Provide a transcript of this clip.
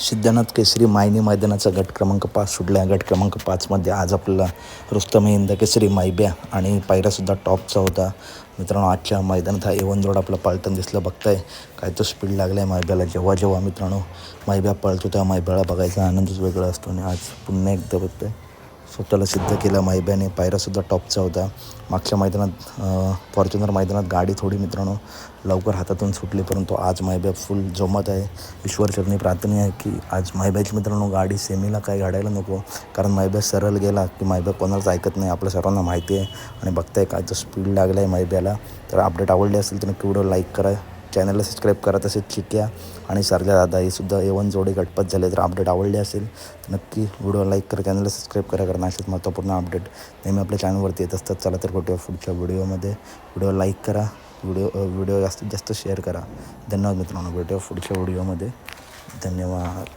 सिद्धनाथ केसरी मायनी मैदानाचा गट क्रमांक पाच सुटला. गट क्रमांक पाचमध्ये आज आपल्याला रुस्तम हिंद केसरी मायब्या आणि पायऱ्यासुद्धा टॉपचा होता. मित्रांनो आजच्या मैदानात हा एवन जोड आपला पाळताना दिसलं. बघताय काय तो स्पीड लागला आहे मायब्याला जेव्हा जेव्हा मित्रांनो मायब्या पळतो तेव्हा मायब्याला बघायचा आनंदच वेगळा असतो. आणि आज पुन्हा एकदा बघतोय. स्वतःला सिद्ध केलं. मायब्याने पायरासुद्धा टॉपचा होता मागच्या मैदानात फॉर्च्युनर मैदानात गाडी थोडी मित्रांनो लवकर हातातून सुटली परंतु आज मायब्या फुल जोमत आहे. ईश्वरचरणी प्रार्थना आहे की आज मायब्याची मित्रांनो गाडी सेमीला काय घडायला नको कारण मायब्या सरळ गेला की मायब्या कोणालाच ऐकत नाही. आपल्या सर्वांना माहिती आहे आणि बघताय काय तो स्पीड लागला आहे मायब्याला तर अपडेट आवडली असेल तर नक्की व्हिडिओ लाईक करा. चॅनलला सबस्क्राईब करा तसेच चिक्या आणि सरजा दादा हे सुद्धा एवन जोडे गटपत झाले तर अपडेट आवडले असेल तर नक्की व्हिडिओ लाईक करा चॅनलला सबस्क्राईब करा कारण असेच महत्त्वपूर्ण अपडेट नेहमी आपल्या चॅनलवरती येत असतात. चला तर भेटूया पुढच्या व्हिडिओमध्ये. व्हिडिओ लाईक करा व्हिडिओ व्हिडिओ जास्तीत जास्त शेअर करा. धन्यवाद मित्रांनो भेटूया पुढच्या व्हिडिओमध्ये. धन्यवाद.